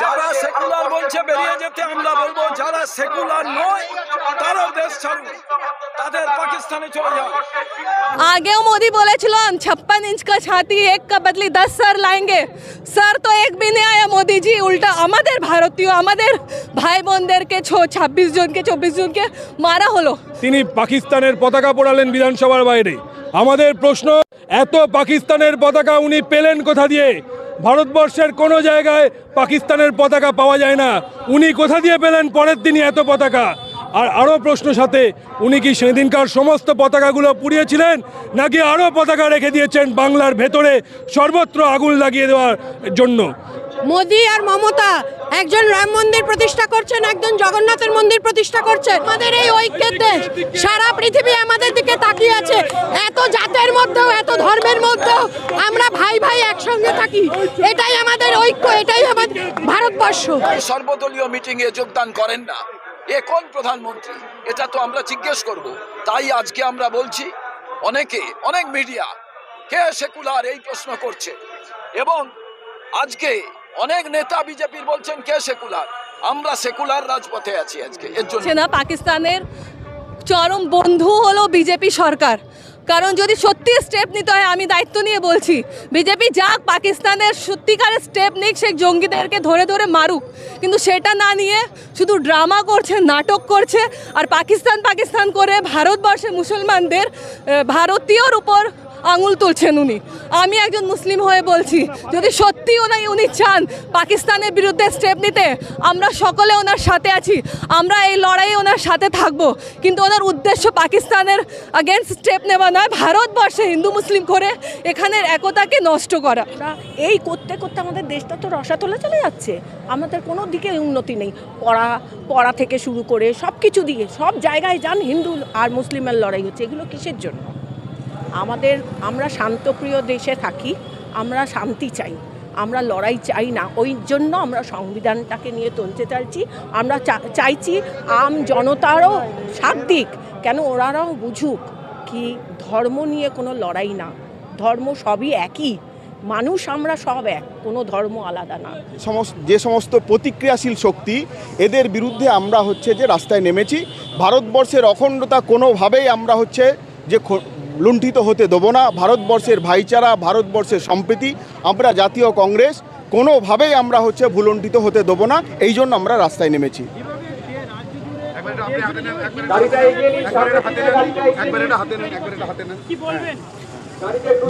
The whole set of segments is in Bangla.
যারা সেকুলার বলছে বেরিয়ে যেতে আমরা বলব যারা সেকুলার নয় তারও দেশ ছাড়ব তাদের পাকিস্তানে চলে যাও। আগেও মোদি বলেছিল ছাপ্পান ইঞ্চ কা ছাতি এক কা বদলি দশ স্যার লাইঙ্গে স্যার তো এক বিনে আয়া মোদিজি উল্টা আমাদের ভারতীয় আমাদের ভাই বোনদেরকে ছাব্বিশ জনকে চব্বিশ জনকে মারা হলো। তিনি পাকিস্তানের পতাকা পড়ালেন বিধানসভার বাইরে। আমাদের প্রশ্ন এত পাকিস্তানের পতাকা উনি পেলেন কোথা দিয়ে? ভারতবর্ষের কোনো জায়গায় পাকিস্তানের পতাকা পাওয়া যায় না। উনি কোথা দিয়ে পেলেন? পরের দিনই এত পতাকা। আর আরও প্রশ্ন সাথে, উনি কি সেদিনকার সমস্ত পতাকাগুলো পুড়িয়েছিলেন? নাকি আরও পতাকা রেখে দিয়েছেন বাংলার ভেতরে সর্বত্র আগুন লাগিয়ে দেওয়ার জন্য? মোদি আর মমতা একজন রাম মন্দির প্রতিষ্ঠা করছেন, একজন জগন্নাথের মন্দির প্রতিষ্ঠা করছেন। আমাদের এই ঐক্যের দেশ, সারা পৃথিবী আমাদের দিকে তাকিয়ে আছে। এত জাতের মধ্যেও, এত ধর্মের মধ্যেও আমরা ভাই ভাই একসঙ্গে থাকি। এটাই আমাদের ঐক্য, এটাই আমাদের ভারতবর্ষ। সর্বদলীয় মিটিংয়ে যোগদান করেন না। এ কোন প্রধানমন্ত্রী? এটা তো আমরা জিজ্ঞেস করব। তাই আজকে আমরা বলছি, অনেকে, অনেক মিডিয়া, কে সেকুলার এই প্রশ্ন করছে? এবং আজকে অনেক নেতা বিজেপির বলছেন, কে সেকুলার? আমরা সেকুলার রাজপথে আছি আজকে, এর জন্য। না পাকিস্তানের চরম বন্ধু হলো বিজেপি সরকার। কারণ যদি সত্যি স্টেপ নিতে হয়, আমি দায়িত্ব নিয়ে বলছি, বিজেপি যাক, পাকিস্তানের সত্যিকারের স্টেপ নিক, সেই জঙ্গিদেরকে ধরে ধরে মারুক। কিন্তু সেটা না নিয়ে শুধু ড্রামা করছে, নাটক করছে, আর পাকিস্তান পাকিস্তান করে ভারতবর্ষে মুসলমানদের ভারতীয়র উপর আঙুল তুলছেন উনি। আমি একজন মুসলিম হয়ে বলছি, যদি সত্যি ওনাই, উনি চান পাকিস্তানের বিরুদ্ধে স্টেপ নিতে, আমরা সকলে ওনার সাথে আছি, আমরা এই লড়াইয়ে ওনার সাথে থাকব। কিন্তু ওনার উদ্দেশ্য পাকিস্তানের আগেনস্ট স্টেপ নেওয়া নয়, ভারতবর্ষে হিন্দু মুসলিম করে এখানের একতাকে নষ্ট করা। এই করতে করতে আমাদের দেশটা তো রসা রসাতলে চলে যাচ্ছে। আমাদের কোনো দিকে উন্নতি নেই। পড়া পড়া থেকে শুরু করে সব কিছু দিয়ে সব জায়গায় যান হিন্দু আর মুসলিমের লড়াই হচ্ছে। এগুলো কিসের জন্য? আমাদের, আমরা শান্তপ্রিয় দেশে থাকি, আমরা শান্তি চাই, আমরা লড়াই চাই না। ওই জন্য আমরা সংবিধানটাকে নিয়ে তুলতে চাইছি। আমরা চাইছি আম জনতারও দিক। কেন ওরাও বুঝুক কি ধর্ম নিয়ে কোনো লড়াই না। ধর্ম সবই একই। মানুষ আমরা সব এক, কোনো ধর্ম আলাদা না। সমস্ত, যে সমস্ত প্রতিক্রিয়াশীল শক্তি, এদের বিরুদ্ধে আমরা হচ্ছে যে রাস্তায় নেমেছি। ভারতবর্ষের অখণ্ডতা কোনোভাবেই আমরা হচ্ছে যে লুণ্ঠিত হতে দেবো না। ভারতবর্ষের ভাইচারা, ভারতবর্ষের সম্প্রীতি, আমরা জাতীয় কংগ্রেস, কোনোভাবেই আমরা হচ্ছে ভুলুণ্ঠিত হতে দেবো না। এই জন্য আমরা রাস্তায় নেমেছি।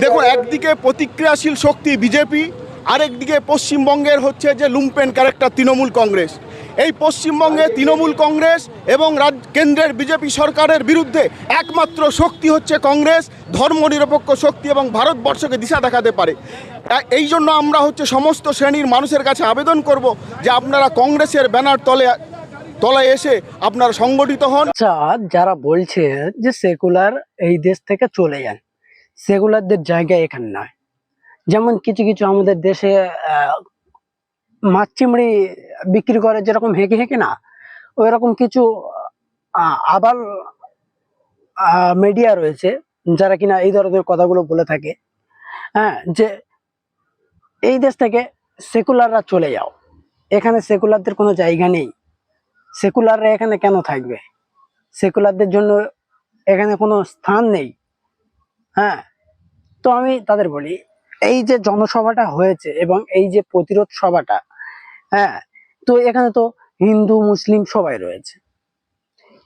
দেখুন, একদিকে প্রতিক্রিয়াশীল শক্তি বিজেপি, আরেকদিকে পশ্চিমবঙ্গের হচ্ছে যে লুম্পেন ক্যারেক্টার তৃণমূল কংগ্রেস। এই পশ্চিমবঙ্গে তৃণমূল কংগ্রেস এবং কেন্দ্রের বিজেপি সরকারের বিরুদ্ধে একমাত্র শক্তি হচ্ছে কংগ্রেস, ধর্মনিরপেক্ষ শক্তি এবং ভারতবর্ষকে দিশা দেখাতে পারে। এই জন্য আমরা হচ্ছে সমস্ত শ্রেণির মানুষের কাছে আবেদন করব যে আপনারা কংগ্রেসের ব্যানার তলে, তলায় এসে আপনারা সংগঠিত হন। আচ্ছা যারা বলছে যে সেকুলার এই দেশ থেকে চলে যান, সেকুলারদের জায়গা এখানে নয়। যেমন কিছু কিছু আমাদের দেশে মাছ চিমড়ি বিক্রি করে যেরকম হেঁকে হেঁকে না ওই রকম কিছু আবার মিডিয়া রয়েছে যারা কিনা এই ধরনের কথাগুলো বলে থাকে। হ্যাঁ যে এই দেশ থেকে সেকুলাররা চলে যাও। এখানে সেকুলারদের কোনো জায়গা নেই। সেকুলাররা এখানে কেন থাকবে? সেকুলারদের জন্য এখানে কোনো স্থান নেই। হ্যাঁ তো আমি তাদের বলি এই যে জনসভাটা হয়েছে এবং এই যে প্রতিরোধ সভাটা হ্যাঁ তো এখানে তো হিন্দু, মুসলিম সবাই রয়েছে।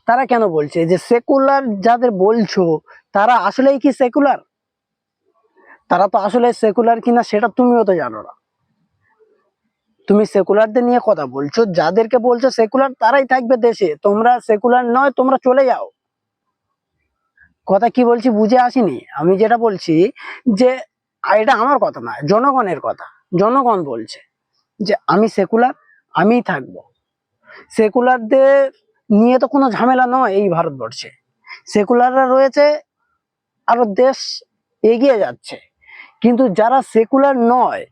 তারা কেন বলছে যে সেকুলার যাদের বলছো, তারা আসলেই কি সেকুলার? তারা তো আসলে সেকুলার কিনা সেটা তুমিও তো জানো না। তুমি সেকুলারদের নিয়ে কথা বলছো, যাদেরকে বলছো সেকুলার তারাই থাকবে দেশে। তোমরা সেকুলার নয়, তোমরা চলে যাও। কথা কি বলছি বুঝে আসিনি? আমি যেটা বলছি যে আর এটা আমার কথা না জনগণের কথা। জনগণ বলছে যে আমি সেকুলার আমিই থাকব। সেকুলারদের নিয়ে তো কোনো ঝামেলা নয় এই ভারতবর্ষে। সেকুলাররা রয়েছে, আরও দেশ এগিয়ে যাচ্ছে। কিন্তু যারা সেকুলার নয়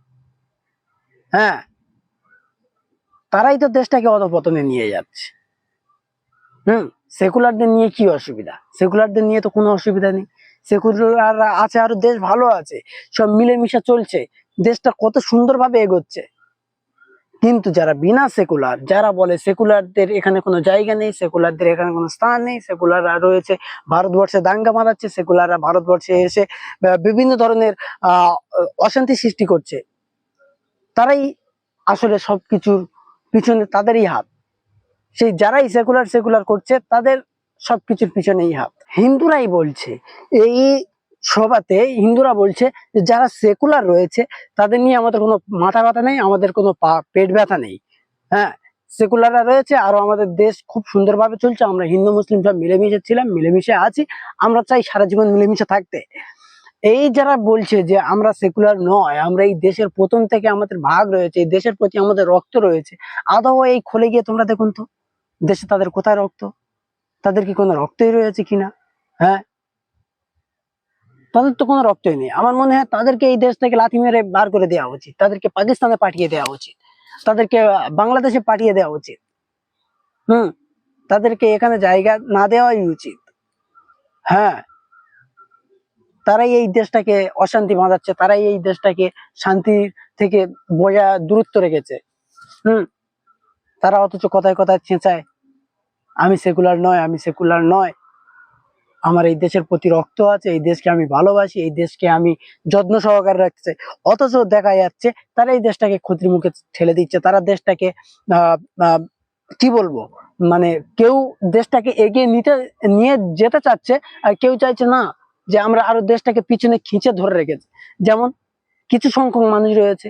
হ্যাঁ তারাই তো দেশটাকে অধপতনে নিয়ে যাচ্ছে। হুম সেকুলারদের নিয়ে কি অসুবিধা? সেকুলারদের নিয়ে তো কোনো অসুবিধা নেই। সেকুলাররা আছে, আরও দেশ ভালো আছে, সব মিলেমিশে চলছে। দেশটা কত সুন্দরভাবে এগোচ্ছে। কিন্তু যারা বিনা সেকুলার, যারা বলে সেকুলারদের এখানে কোনো জায়গা নেই, সেকুলারদের এখানে কোনো স্থান নেই, সেকুলাররা রয়েছে, ভারতবর্ষে দাঙ্গা মারাচ্ছে, সেকুলাররা ভারতবর্ষে এসে বিভিন্ন ধরনের অশান্তি সৃষ্টি করছে। তারাই আসলে সব কিছুর পিছনে তাদেরই হাত। সেই যারাই সেকুলার সেকুলার করছে, তাদের সব কিছুর পিছনেই হাত। হিন্দুরাই বলছে। এই সভাতে হিন্দুরা বলছে যে, যারা সেকুলার রয়েছে, তাদের নিয়ে আমাদের কোনো মাথা ব্যথা নেই, আমাদের কোনো পেট ব্যথা নেই। হ্যাঁ সেকুলাররা রয়েছে, আরও আমাদের দেশ খুব সুন্দরভাবে চলছে। আমরা হিন্দু, মুসলিম সব মিলেমিশে ছিলাম, মিলেমিশে আছি। আমরা চাই সারা জীবন মিলেমিশে থাকতে। এই যারা বলছে যে, আমরা সেকুলার নয়, আমরা এই দেশের প্রথম থেকে আমাদের ভাগ রয়েছে, এই দেশের প্রতি আমাদের রক্ত রয়েছে, আদৌ এই খোলে গিয়ে তোমরা দেখুন তো, দেশে তাদের কোথায় রক্ত? তাদের কি কোনো রক্তই রয়েছে কিনা? হ্যাঁ? তাদের তো কোনো রক্তই নেই। আমার মনে হয় তাদেরকে এই দেশ থেকে লাথি মেরে বার করে দেওয়া উচিত। তাদেরকে পাকিস্তানে পাঠিয়ে দেওয়া উচিত। তাদেরকে বাংলাদেশে পাঠিয়ে দেওয়া উচিত। হুম? তাদেরকে এখানে জায়গা না দেওয়াই উচিত। হ্যাঁ? তারাই এই দেশটাকে অশান্তি বাঁধাচ্ছে। তারাই এই দেশটাকে শান্তি থেকে বোঝা দূরত্ব রেখেছে। হুম? তারা অথচ কথায় কথায় চেঁচায়, আমি সেকুলার নয়, আমি সেকুলার নয়। আমার এই দেশের প্রতি রক্ত আছে, এই দেশকে আমি ভালোবাসি, এই দেশকে আমি যত্ন সহকারে রাখতে চাই। অথচ দেখা যাচ্ছে তারা এই দেশটাকে ক্ষতির মুখে ঠেলে দিচ্ছে। তারা দেশটাকে কি বলব? মানে কেউ দেশটাকে এগিয়ে নিতে, নিয়ে যেতে চাচ্ছে, আর কেউ চাইছে না যে আমরা আরও দেশটাকে পিছনে খিঁচে ধরে রেখেছি। যেমন কিছু সংখ্যক মানুষ রয়েছে,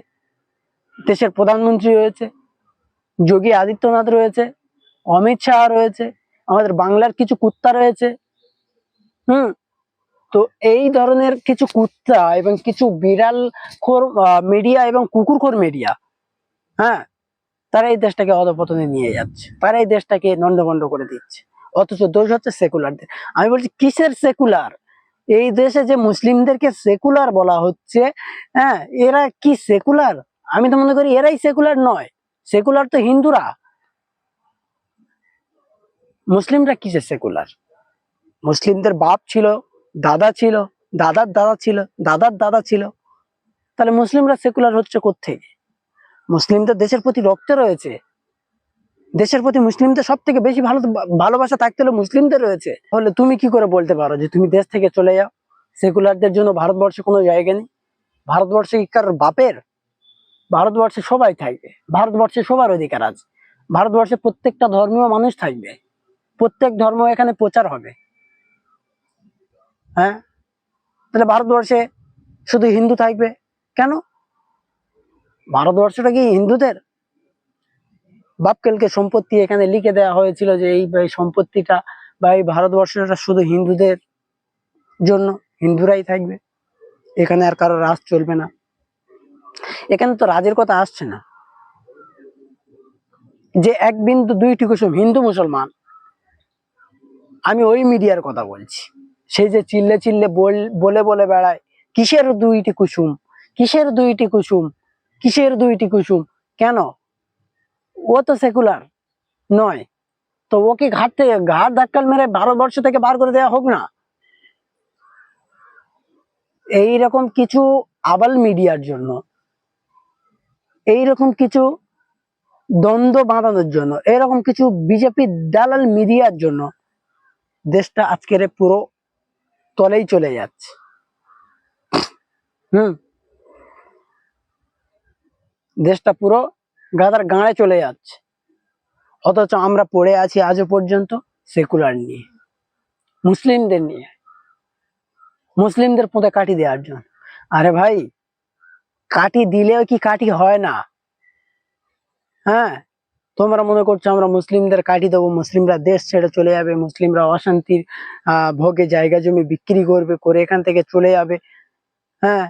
দেশের প্রধানমন্ত্রী রয়েছে, যোগী আদিত্যনাথ রয়েছে, অমিত শাহ রয়েছে, আমাদের বাংলার কিছু কুত্তা রয়েছে হুম। তো এই ধরনের কিছু কুত্তা এবং কিছু বিড়াল খোর মিডিয়া এবং কুকুরখোর মিডিয়া হ্যাঁ তারা এই দেশটাকে অধপতনে নিয়ে যাচ্ছে। তারা এই দেশটাকে নন্ডভন্ড করে দিচ্ছে। অথচ দোষ হচ্ছে সেকুলারদের। আমি বলছি, কিসের সেকুলার? এই দেশে যে মুসলিমদেরকে সেকুলার বলা হচ্ছে হ্যাঁ এরা কি সেকুলার? আমি তো মনে করি, এরাই সেকুলার নয়। সেকুলার তো হিন্দুরা। মুসলিমরা কিসের সেকুলার? মুসলিমদের বাপ ছিল, দাদা ছিল, দাদার দাদা ছিল, দাদার দাদা ছিল। তাহলে মুসলিমরা সেকুলার হচ্ছে কোত্থেকে? মুসলিমদের দেশের প্রতি রক্ত রয়েছে। দেশের প্রতি মুসলিমদের সব থেকে বেশি ভালো ভালোবাসা থাকতে হলে মুসলিমদের রয়েছে। তাহলে তুমি কি করে বলতে পারো যে তুমি দেশ থেকে চলে যাও? সেকুলারদের জন্য ভারতবর্ষে কোনো জায়গা নেই? ভারতবর্ষে কার বাপের? ভারতবর্ষে সবাই থাকবে। ভারতবর্ষে সবার অধিকার আছে। ভারতবর্ষে প্রত্যেকটা ধর্মীয় মানুষ থাকবে। প্রত্যেক ধর্ম এখানে প্রচার হবে। হ্যাঁ? তাহলে ভারতবর্ষে শুধু হিন্দু থাকবে? কেন? ভারতবর্ষটা কি হিন্দুদের? বাপকেলকে সম্পত্তি এখানে লিখে দেওয়া হয়েছিল যে এই সম্পত্তিটা বা এই ভারতবর্ষটা শুধু হিন্দুদের জন্য, হিন্দুরাই থাকবে। এখানে আর কারও রাজ চলবে না। এখানে তো রাজের কথা আসছে না। যে এক বিন্দু দুইটি কুসুম হিন্দু মুসলমান, আমি ওই মিডিয়ার কথা বলছি। সেই যে চিল্লে চিল্লে বল- বলে বেড়ায়, কিসের দুইটি কুসুম? কিসের দুইটি কুসুম? কিসের দুইটি কুসুম? কেন? ও তো সেকুলার নয়। তো ওকে ঘাট থেকে, ঘাট ধাক্কাল মেরে ভারতবর্ষ থেকে বার করে দেওয়া হোক না। এই রকম কিছু আবাল মিডিয়ার জন্য এই রকম কিছু দ্বন্দ্ব বাঁধানোর জন্য এরকম কিছু বিজেপি দালাল মিডিয়ার জন্য দেশটা আজকের পুরো তলেই চলে যাচ্ছে। হুম। দেশটা পুরো গাদার গাঁড়ে চলে যাচ্ছে। অথচ আমরা পড়ে আছি আজও পর্যন্ত সেকুলার নিয়ে। মুসলিমদের নিয়ে। মুসলিমদের পোঁতে কাটি দেওয়ার জন্য। আরে ভাই কাটি দিলেও কি কাটি হয় না? হ্যাঁ? তোমরা মনে করছ আমরা মুসলিমদের কাটি দেবো, মুসলিমরা দেশ ছেড়ে চলে যাবে, মুসলিমরা অশান্তির ভোগে জায়গা জমি বিক্রি করবে, করে এখান থেকে চলে যাবে। হ্যাঁ?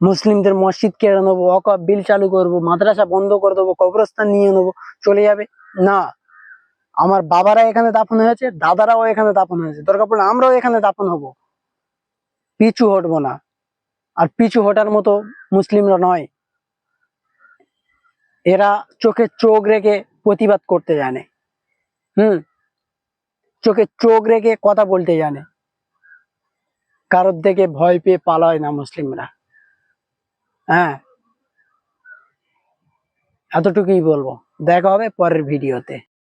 মুসলিমদের মসজিদ কেড়ে নেব অকপ বিল চালু করব, মাদ্রাসা বন্ধ করে দেবো, কবরস্থান নিয়ে নেব, চলে যাবে? না। আমার বাবারা এখানে দাফন হয়েছে, দাদারাও এখানে দাফন হয়েছে। দরকার পড়লে আমরাও এখানে দাফন হব। পিছু হটবো না। আর পিছু হটার মতো মুসলিমরা নয়। এরা চোখে চোখ রেখে প্রতিবাদ করতে জানে। হুম? চোখে চোখ রেখে কথা বলতে জানে। কারোর দিকে ভয় পেয়ে পালায় না মুসলিমরা। হ্যাঁ? এতটুকুই বলব। দেখা হবে পরের ভিডিওতে।